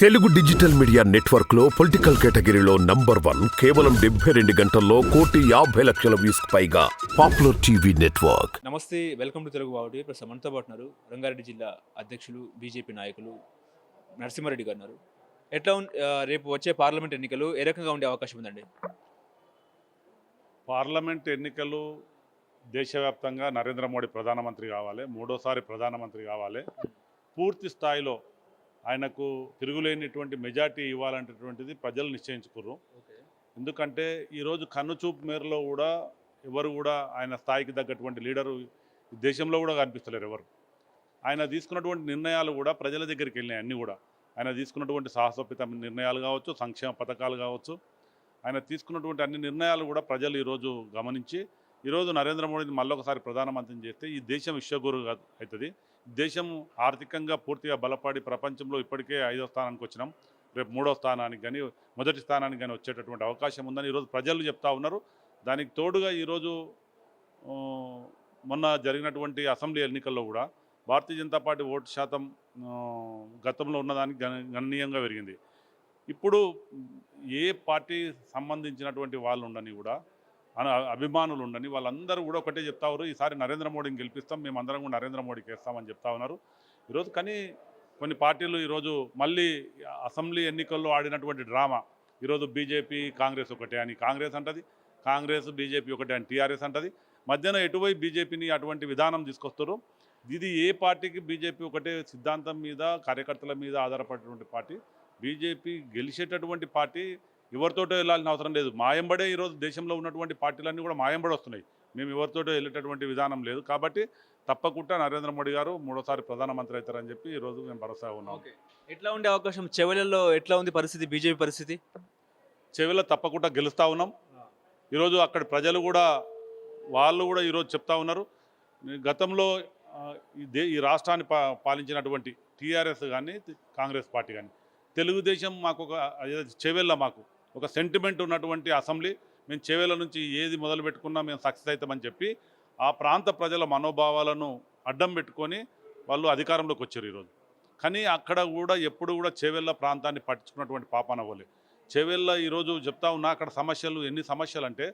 Telugu digital media నెట్వర్క్లో political కేటగిరీలో number one కేవలం డెబ్బై రెండు గంటల్లో కోటి యాభై లక్షల వ్యూస్ పైగా పాపులర్ టీవీ నెట్వర్క్. నమస్తే వెల్కమ్ టు తెలుగు బావుటి ప్రస్తుతం మనతో పాటు ఉన్నారు. రంగారెడ్డి జిల్లా అధ్యక్షులు బీజేపీ నాయకులు నరసింహారెడ్డి గారు ఉన్నారు. ఎట్లా ఉన్- ఆ, రేపు వచ్చే పార్లమెంట్ ఎన్నికలు ఏ రకంగా ఉండే అవకాశం ఉందండి? పార్లమెంట్ ఎన్నికలు దేశవ్యాప్తంగా నరేంద్ర మోడీ ప్రధానమంత్రి కావాలి మూడోసారి ప్రధానమంత్రి కావాలి. పూర్తి స్థాయిలో ఆయనకు తిరుగులేనిటువంటి మెజార్టీ ఇవ్వాలనేటటువంటిది ప్రజలు నిశ్చయించుకుర్రు. ఎందుకంటే ఈరోజు కన్నుచూపు మేరలో కూడా ఎవరు కూడా ఆయన స్థాయికి తగ్గటువంటి లీడరు దేశంలో కూడా కనిపిస్తలేరు ఎవరు. ఆయన తీసుకున్నటువంటి నిర్ణయాలు కూడా ప్రజల దగ్గరికి వెళ్ళినాయి అన్నీ కూడా. ఆయన తీసుకున్నటువంటి సాహసోపిత నిర్ణయాలు కావచ్చు సంక్షేమ పథకాలు కావచ్చు. ఆయన తీసుకున్నటువంటి అన్ని నిర్ణయాలు కూడా ప్రజలు ఈరోజు గమనించి ఈరోజు నరేంద్ర మోడీని మళ్ళొకసారి ప్రధానమంత్రిని చేస్తే ఈ దేశం విశ్వగురు అవుతుంది దేశం ఆర్థికంగా పూర్తిగా బలపడి ప్రపంచంలో ఇప్పటికే ఐదో స్థానానికి వచ్చినాం. రేపు మూడో స్థానానికి కానీ మొదటి స్థానానికి కానీ వచ్చేటటువంటి అవకాశం ఉందని ఈరోజు ప్రజలు చెప్తా ఉన్నారు. దానికి తోడుగా ఈరోజు మొన్న జరిగినటువంటి అసెంబ్లీ ఎన్నికల్లో కూడా భారతీయ జనతా పార్టీ ఓటు శాతం గతంలో ఉన్నదానికి గణనీయంగా పెరిగింది. ఇప్పుడు ఏ పార్టీ సంబంధించినటువంటి వాళ్ళు ఉండని కూడా అభిమానులు ఉండని వాళ్ళందరూ కూడా ఒకటే చెప్తా ఉన్నారు. ఈసారి నరేంద్ర మోడీని గెలిపిస్తాం మేము అందరం కూడా నరేంద్ర మోడీకి వేస్తామని చెప్తా ఉన్నారు. ఈరోజు కానీ కొన్ని పార్టీలు ఈరోజు మళ్ళీ అసెంబ్లీ ఎన్నికల్లో ఆడినటువంటి డ్రామా ఈరోజు బీజేపీ కాంగ్రెస్ ఒకటే అని. కాంగ్రెస్ అంటది కాంగ్రెస్ బీజేపీ ఒకటే అని. టీఆర్ఎస్ అంటది. మధ్యన ఎటువై బీజేపీని అటువంటి విధానం తీసుకొస్తారు ఇది ఏ పార్టీకి బీజేపీ ఒకటే సిద్ధాంతం మీద కార్యకర్తల మీద ఆధారపడినటువంటి పార్టీ బీజేపీ గెలిచేటటువంటి పార్టీ ఎవరితోటో వెళ్ళాల్సిన అవసరం లేదు. మాయంబడే ఈరోజు దేశంలో ఉన్నటువంటి పార్టీలన్నీ కూడా మాయంబడి వస్తున్నాయి. మేము ఎవరితోటో వెళ్ళేటటువంటి విధానం లేదు. కాబట్టి తప్పకుండా నరేంద్ర మోడీ గారు మూడోసారి ప్రధానమంత్రి అవుతారని చెప్పి ఈరోజు మేము భరోసా ఉన్నాం. ఎట్లా ఉండే అవకాశం? చెవెలలో ఎట్లా ఉంది పరిస్థితి? బీజేపీ పరిస్థితి? చెవిలో తప్పకుండా గెలుస్తూ ఉన్నాం. ఈరోజు అక్కడి ప్రజలు కూడా వాళ్ళు కూడా ఈరోజు చెప్తా ఉన్నారు. గతంలో ఈ రాష్ట్రాన్ని పాలించినటువంటి టీఆర్ఎస్ కానీ కాంగ్రెస్ పార్టీ కానీ తెలుగుదేశం మాకు ఒక చెవెళ్ళ మాకు. ఒక సెంటిమెంట్ ఉన్నటువంటి అసెంబ్లీ మేము చెవెళ్ళ నుంచి ఏది మొదలు పెట్టుకున్నా మేము సక్సెస్ అవుతామని చెప్పి ఆ ప్రాంత ప్రజల మనోభావాలను అడ్డం పెట్టుకొని వాళ్ళు అధికారంలోకి వచ్చారు ఈరోజు. కానీ అక్కడ కూడా ఎప్పుడు కూడా చేవెళ్ళ ప్రాంతాన్ని పట్టించుకున్నటువంటి పాపాన పోలే చేవెళ్ళ ఈరోజు చెప్తా ఉన్నా అక్కడ సమస్యలు ఎన్ని సమస్యలు అంటే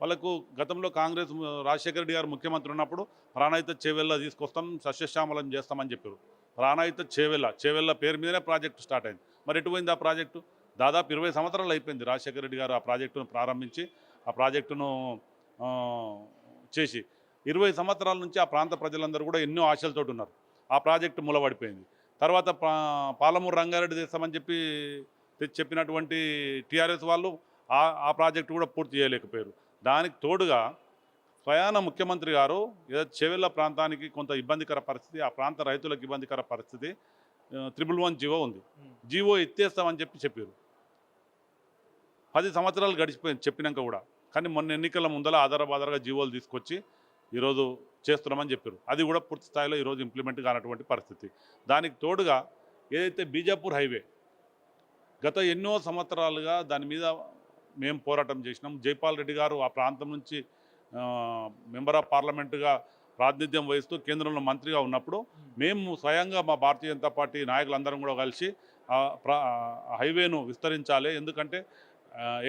వాళ్ళకు గతంలో కాంగ్రెస్ రాజశేఖర రెడ్డి గారు ముఖ్యమంత్రి ఉన్నప్పుడు ప్రాణాయిత చేవెళ్ళ తీసుకొస్తాం సస్యశ్యామలం చేస్తామని చెప్పారు. ప్రాణాయిత చేవెళ్ళ చేవెళ్ళ పేరు మీదనే ప్రాజెక్టు స్టార్ట్ అయింది. మరి ఎటుపోయింది ఆ ప్రాజెక్టు? దాదాపు ఇరవై సంవత్సరాలు అయిపోయింది రాజశేఖర రెడ్డి గారు ఆ ప్రాజెక్టును ప్రారంభించి ఆ ప్రాజెక్టును చేసి. ఇరవై సంవత్సరాల నుంచి ఆ ప్రాంత ప్రజలందరూ కూడా ఎన్నో ఆశలతో ఉన్నారు. ఆ ప్రాజెక్టు మూలపడిపోయింది తర్వాత పాలమూరు రంగారెడ్డి తెస్తామని చెప్పి చెప్పినటువంటి టీఆర్ఎస్ వాళ్ళు ఆ ఆ ప్రాజెక్టు కూడా పూర్తి చేయలేకపోయారు. దానికి తోడుగా స్వయాన ముఖ్యమంత్రి గారు ఏదో చెవెళ్ళ ప్రాంతానికి కొంత ఇబ్బందికర పరిస్థితి ఆ ప్రాంత రైతులకు ఇబ్బందికర పరిస్థితి త్రిబుల్ వన్ జీవో ఉంది. జీవో ఎత్తేస్తామని చెప్పి చెప్పారు. పది సంవత్సరాలు గడిచిపోయింది చెప్పినాక కూడా. కానీ మొన్న ఎన్నికల ముందల ఆధారబాధారగా జీవోలు తీసుకొచ్చి ఈరోజు చేస్తున్నామని చెప్పారు. అది కూడా పూర్తి స్థాయిలో ఈరోజు ఇంప్లిమెంట్ కానటువంటి పరిస్థితి. దానికి తోడుగా ఏదైతే బీజాపూర్ హైవే గత ఎన్నో సంవత్సరాలుగా దాని మీద మేము పోరాటం చేసినాం. జైపాల్ రెడ్డి గారు ఆ ప్రాంతం నుంచి మెంబర్ ఆఫ్ పార్లమెంటుగా ప్రాతినిధ్యం వహిస్తూ కేంద్రంలో మంత్రిగా ఉన్నప్పుడు మేము స్వయంగా మా భారతీయ జనతా పార్టీ నాయకులందరం కూడా కలిసి హైవేను విస్తరించాలి. ఎందుకంటే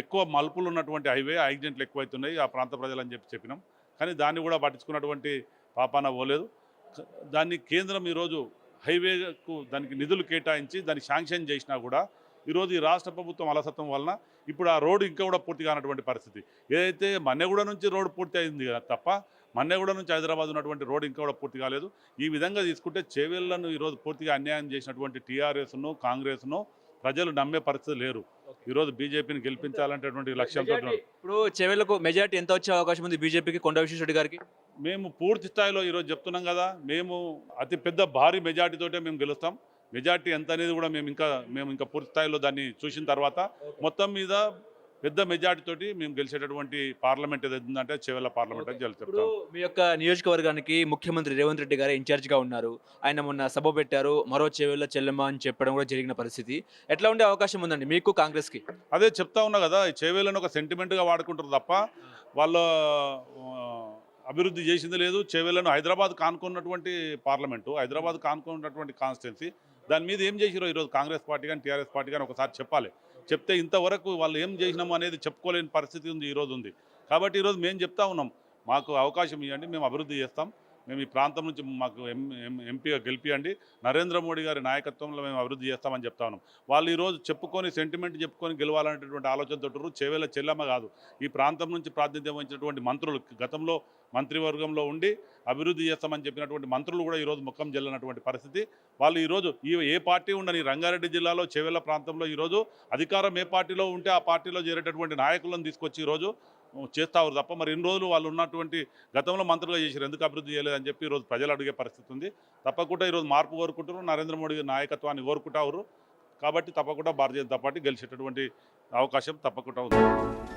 ఎక్కువ మలుపులు ఉన్నటువంటి హైవే యాక్సిడెంట్లు ఎక్కువైతున్నాయి ఆ ప్రాంత ప్రజలని చెప్పి చెప్పినాం. కానీ దాన్ని కూడా పట్టించుకున్నటువంటి పాపాన పోలేదు. దాన్ని కేంద్రం ఈరోజు హైవేకు దానికి నిధులు కేటాయించి దాన్ని శాంక్షన్ చేసినా కూడా ఈరోజు ఈ రాష్ట్ర ప్రభుత్వం అలసత్వం వలన ఇప్పుడు ఆ రోడ్డు ఇంకా కూడా పూర్తి కానటువంటి పరిస్థితి. ఏదైతే మన్నెగూడ నుంచి రోడ్డు పూర్తి అయింది తప్ప మన్నెగూడ నుంచి హైదరాబాద్ ఉన్నటువంటి రోడ్డు ఇంకా కూడా పూర్తి కాలేదు. ఈ విధంగా తీసుకుంటే చేవేళ్ళను ఈరోజు పూర్తిగా అన్యాయం చేసినటువంటి టీఆర్ఎస్ను కాంగ్రెస్ను ప్రజలు నమ్మే పరిస్థితి లేరు. ఈరోజు బీజేపీని గెలిపించాలనేటువంటి లక్ష్యంతో. ఇప్పుడు చెవెలకు మెజార్టీ ఎంత వచ్చే అవకాశం ఉంది బీజేపీకి? కొండ విశ్వేశ్వరరెడ్డి గారికి? మేము పూర్తి స్థాయిలో ఈరోజు చెప్తున్నాం కదా మేము అతి పెద్ద భారీ మెజార్టీతోటే మేము గెలుస్తాం. మెజార్టీ ఎంత అనేది కూడా మేము ఇంకా మేము ఇంకా పూర్తి స్థాయిలో దాన్ని చూసిన తర్వాత మొత్తం మీద పెద్ద మెజార్టీ తోటి మేము గెలిచేటటువంటి పార్లమెంట్ ఏదైతే ఉందంటే చెవెళ్ళ పార్లమెంట్ అని ఇప్పుడు చెప్తాం. మీ యొక్క నియోజకవర్గానికి ముఖ్యమంత్రి రేవంత్ రెడ్డి గారే ఇన్ఛార్జ్గా ఉన్నారు. ఆయన మొన్న సభ పెట్టారు. మరో చెవెళ్ళ చెల్లెమ్మ అని చెప్పడం కూడా జరిగిన పరిస్థితి. ఎట్లా ఉండే అవకాశం ఉందండి మీకు కాంగ్రెస్కి? అదే చెప్తా ఉన్నా కదా చేవేళ్ళని ఒక సెంటిమెంట్గా వాడుకుంటారు తప్ప వాళ్ళ అభివృద్ధి చేసింది లేదు. చేవేళ్ళను హైదరాబాద్ కానుకున్నటువంటి పార్లమెంటు హైదరాబాద్ కానుకున్నటువంటి కాన్స్టిట్యున్సీ దాని మీద ఏం చేసిరో ఈరోజు కాంగ్రెస్ పార్టీ కానీ టీఆర్ఎస్ పార్టీ కానీ ఒకసారి చెప్పాలి. చెప్తే ఇంతవరకు వాళ్ళు ఏం చేసినాము అనేది చెప్పుకోలేని పరిస్థితి ఉంది ఈరోజు ఉంది. కాబట్టి ఈరోజు మేము చెప్తా ఉన్నాం మాకు అవకాశం ఇవ్వండి మేము అభివృద్ధి చేస్తాం. మేము ఈ ప్రాంతం నుంచి మాకు ఎంపీగా గెలిపియండి. నరేంద్ర మోడీ గారి నాయకత్వంలో మేము అభివృద్ధి చేస్తామని చెప్తా ఉన్నాం. వాళ్ళు ఈరోజు చెప్పుకొని సెంటిమెంట్ చెప్పుకొని గెలవాలనేటటువంటి ఆలోచనతో చెవేల చెల్లమ్మ కాదు. ఈ ప్రాంతం నుంచి ప్రాతినిధ్యం వహించినటువంటి మంత్రులు గతంలో మంత్రివర్గంలో ఉండి అభివృద్ధి చేస్తామని చెప్పినటువంటి మంత్రులు కూడా ఈరోజు ముఖం జల్లనటువంటి పరిస్థితి. వాళ్ళు ఈరోజు ఈ ఏ పార్టీ ఉండని రంగారెడ్డి జిల్లాలో చెవేల ప్రాంతంలో ఈరోజు అధికారం ఏ పార్టీలో ఉంటే ఆ పార్టీలో చేరేటటువంటి నాయకులను తీసుకొచ్చి ఈరోజు చేస్తావు తప్ప మరి ఎన్ని రోజులు వాళ్ళు ఉన్నటువంటి గతంలో మంత్రులుగా చేశారు. ఎందుకు అభివృద్ధి చేయలేదని చెప్పి ఈరోజు ప్రజలు అడిగే పరిస్థితి ఉంది. తప్పకుండా ఈరోజు మార్పు కోరుకుంటారు నరేంద్ర మోడీ నాయకత్వాన్ని కోరుకుంటారు కాబట్టి తప్పకుండా భారతీయ జనతా పార్టీ గెలిచేటటువంటి అవకాశం తప్పకుండా ఉంది.